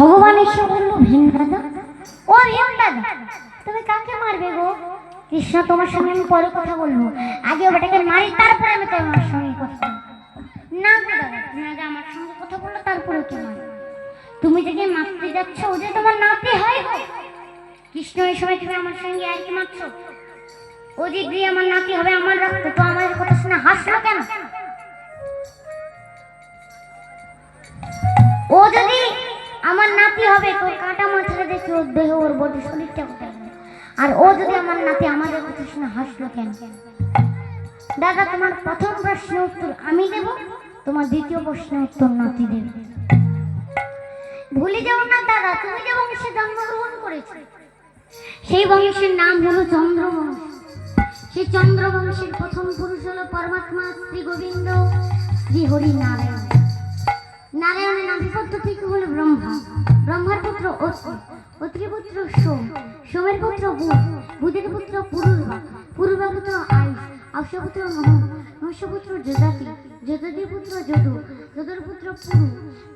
ভগবান এসে বলল ভীম দাদা ও ভীম দাদা তুমি কাকে মারবে গো? কৃষ্ণ, তোমার সঙ্গে আমি পরে কথা বলব। আগে ওটাকে মারি, তারপরে আমি তোমার সঙ্গে কথা না গো দাদা, তুমি আগে আমার সঙ্গে কথা বলল তারপরে ওকে মারো তুমি যদি মারতে যাচ্ছ, ও যে তোমার নাতি হয় গো। কৃষ্ণ, এই সময় তুমি আমার সঙ্গে আর কি মারছো? ও যে গিয়ে আমার নাতি হবে, আমার রক্ত তো আমার কথা শুনে হাসলো কেন? আমার নাতি হবে, তোর কাটা মাথাটা দেখে ওর দেহ, ওর বডি শরীরটা কোথায়? আর ও যদি আমার নাতি আমাদের কথা শুনে হাসলো কেন? দাদা, তোমার প্রথম প্রশ্নের উত্তর আমি দেব, তোমার দ্বিতীয় প্রশ্নের উত্তর নাতি দেবে। ভুলে যাও না দাদা, তুমি যে বংশে জন্মগ্রহণ করেছ, সেই বংশের নাম হলো চন্দ্রবংশ। সেই চন্দ্রবংশের প্রথম পুরুষ হলো পরমাত্মা শ্রী গোবিন্দ শ্রী হরি নারায়ণ নারায়ণের নাম নাভিপত্র থেকে হলো ব্রহ্মা। ব্রহ্মার পুত্র অত্রি অত্রি পুত্র সোম, সোমের পুত্র বুধ, বুধের পুত্র পুরুর্বা পুরুর্বা পুত্র আয়ুষ আয়ুষ পুত্র পুত্র যজাতি যজাতির পুত্র যদু, যদুর পুত্র পুরু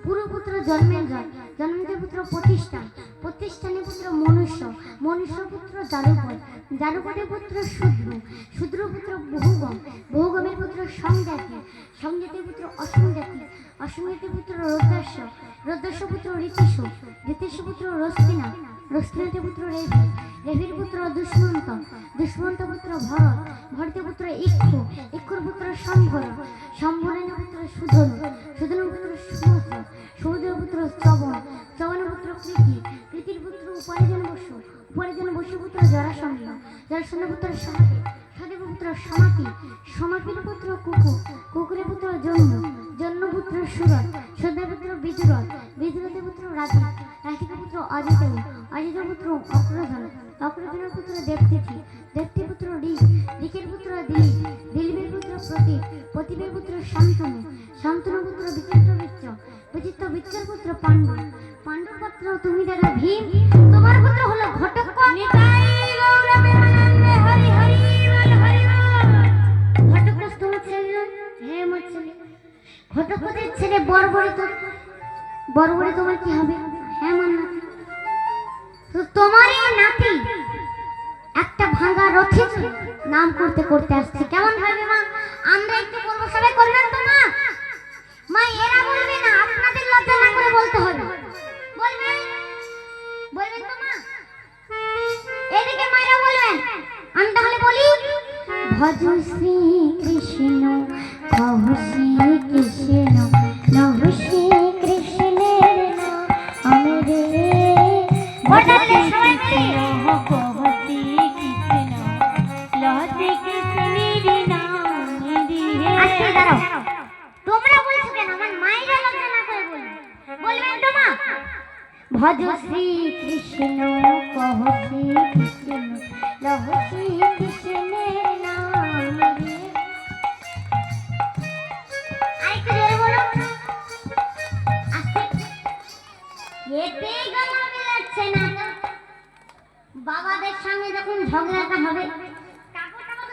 পুরু পুত্র জন্মের জয় জন্মের পুত্র প্রতিষ্ঠা প্রতিষ্ঠানের পুত্র মনুষ্য মনুষ্য পুত্র জালুপদ জালুপদের পুত্র শূদ্র শূদ্র পুত্র বহুগম বহুগমের পুত্র সংজাতি সংজাতির পুত্র অসংজাতি অসংজাতির পুত্র রৌদ্রাস্য রৌদ্রাস্য পুত্র ঋতিষ ঋতিষ পুত্র রস্তিনা রস্তিনাতে পুত্র রেভি রেভির পুত্র দুষ্মন্ত দুষ্মন্ত পুত্র ভরত ভরতের পুত্র ইক্ষু, ইক্ষুর পুত্র সম্ভর সম্ভরের পুত্র সুধনু সুধনুর পুত্র সুমুদ্র সমুদ্রের পুত্র চবন চবনের পুত্র কৃতি কৃতির পুত্র উপার্জন বসু উপার্জন বসু পুত্র জরাসন্ধ জরাসন্ধ পুত্র সাহাতি সাহাতির পুত্র সমাপি, সমাপির পুত্র কুকু কুকুরের পুত্র জন্য পুত্র সুরত সুরের পুত্র বিজুরত বিজুরতের পুত্র রাধি রাধিকা পুত্র অজিত অজিত পুত্র অক্রধন, অক্রধনের পুত্র দেবতিথি, দেবতির পুত্র ঋষ ঋষের পুত্র দিলীপ, দিলীপের পুত্র প্রতীপ প্রতীপের পুত্র শান্তনু শান্তনু পুত্র বিচিত্র বিচ্চ বিচিত্র বিচ্চর পুত্র পাণ্ডু। পাণ্ডুর পুত্র তুমি দাদা ভীম, তোমার পুত্র হলো ঘটক। ঘটক বড়বড়ি তোমার কি হবে? হ্যাঁ আমার নাতি একটা ভাঙা রথে নাম করতে করতে আসছে। কেমন হবে মা? আমরা একটু করব সবাই করবেন তো, মা? মা, এরা বলবে না, আপনাদের তোমরা বলছো কেন? আমার মায়েরা লজ্জা করে বলবে বলবেন তো মা? ভজ শ্রী কৃষ্ণ কহ শ্রী কৃষ্ণ লহ শ্রী কৃষ্ণের নাম না। বাবাদের সঙ্গে যখন ঝগড়াটা হবে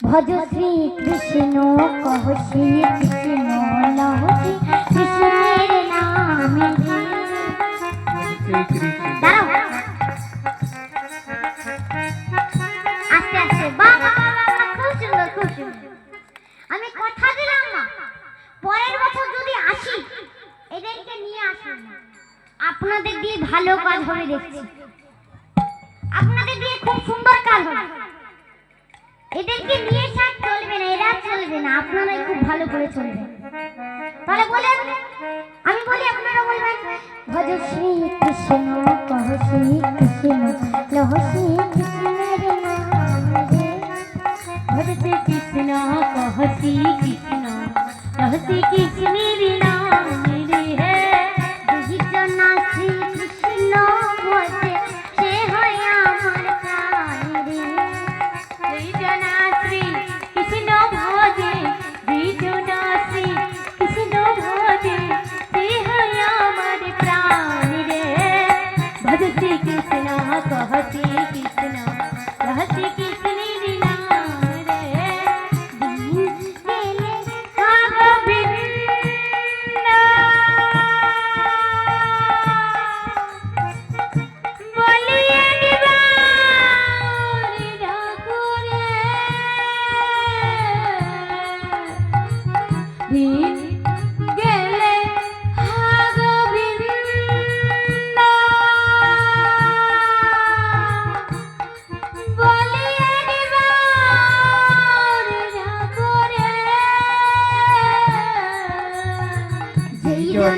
ভজ শ্রী কৃষ্ণ কহ শ্রী কৃষ্ণ লহ শ্রী কৃষ্ণের নামে। আস্তে শ্রী কৃষ্ণ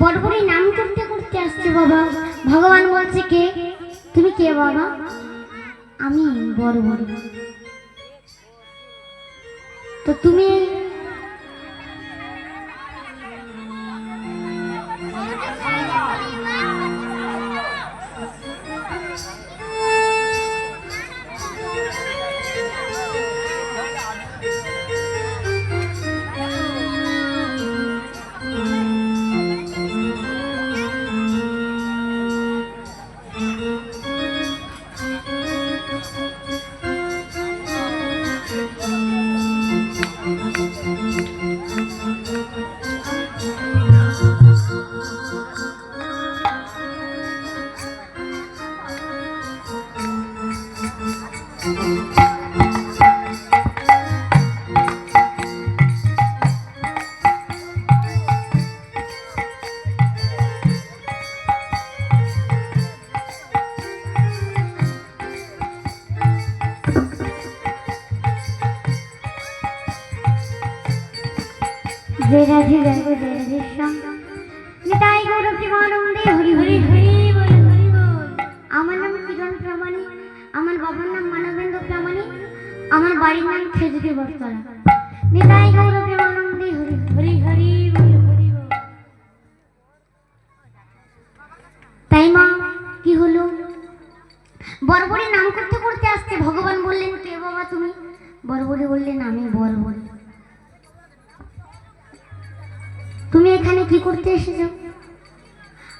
বড়বড়ি নাম করতে করতে আসছে বাবা ভগবান বলছে কে? তুমি কে বাবা আমি বড় বড় তো তুমি নিতাই আমার প্রামাণিক আমার বাড়ির হরি হরি তাই মা কি হলো বরবরি নাম করতে করতে আসতে ভগবান বললেন, কে বাবা তুমি? বরবরি বললেন, আমি বরবরি। তুমি এখানে কি করতে এসেছ?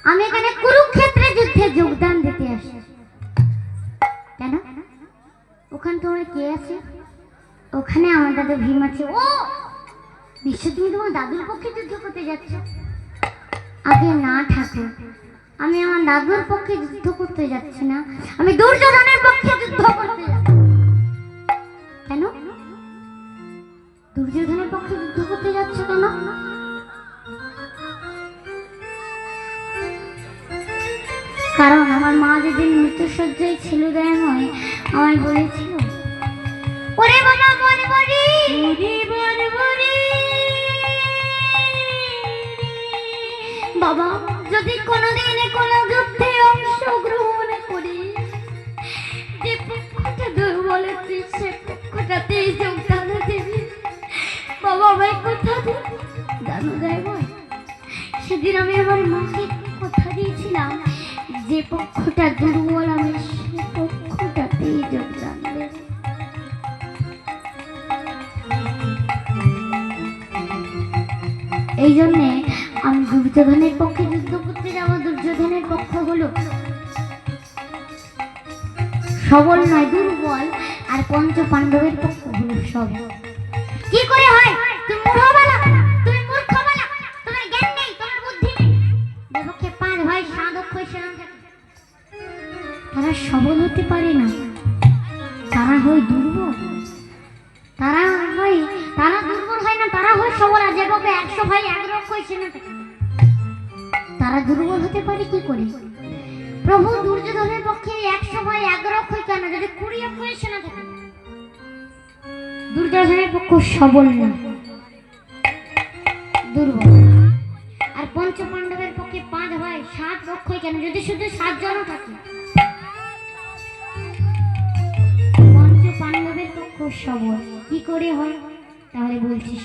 আমি এখানে কুরুক্ষেত্রে যুদ্ধে যোগদান দিতে আসি। কেন? ওখানে তোমার কে আছে? ওখানে আমার দাদা ভীম আছে। ও! বিশ্ব তুমি তোমার দাদুর পক্ষে যুদ্ধ করতে যাচ্ছ? আগে না ঠাকুর আমি আমার দাদুর পক্ষে যুদ্ধ করতে যাচ্ছি না। আমি দুর্যোধনের পক্ষে যুদ্ধ করতে যাচ্ছি। আমায় বলেছিল ওরে বাবা মনে বল হরি বাবা যদি কোনোদিন কোনো যুদ্ধে অংশগ্রহণ করি যে পক্ষটা দুর্বল আছে সে পক্ষটাতেই যোগদান দেবে বাবা আমায় কথা জানো যায় বল সেদিন আমি আমার মাকে কথা দিয়েছিলাম যে পক্ষটা দুর্বল আমি এই জন্যে আমি দুর্যোধনের পক্ষে যুদ্ধ করতে যাব, দুর্যোধনের পক্ষ হলো। সবল নয়, দুর্বল, আর পঞ্চ পাণ্ডবের পক্ষ হলো সবল কি করে হয়? তারা সবল হতে পারে না। তারা হয় দুর্বল। তারা হয়, তারা দুর্বল হয় না, তারা হয় সবল, আর যেভাবে একশো ভাই এক অক্ষয় সেনা থাকে তারা দুর্বল হতে পারে কি করে? প্রভু দুর্যোধনের পক্ষে একশো ভাই এক অক্ষয় কেন? যদি কুড়ি অক্ষয় সেনা থাকে দুর্যোধনের পক্ষ সবল না, দুর্বল। আর পঞ্চ পাণ্ডবের পক্ষে পাঁচ ভাই সাত পক্ষই কেন? যদি শুধু সাতজনও থাকে। পাণ্ডবের পক্ষ সবল। কি করে হয়? তাহলে বলছি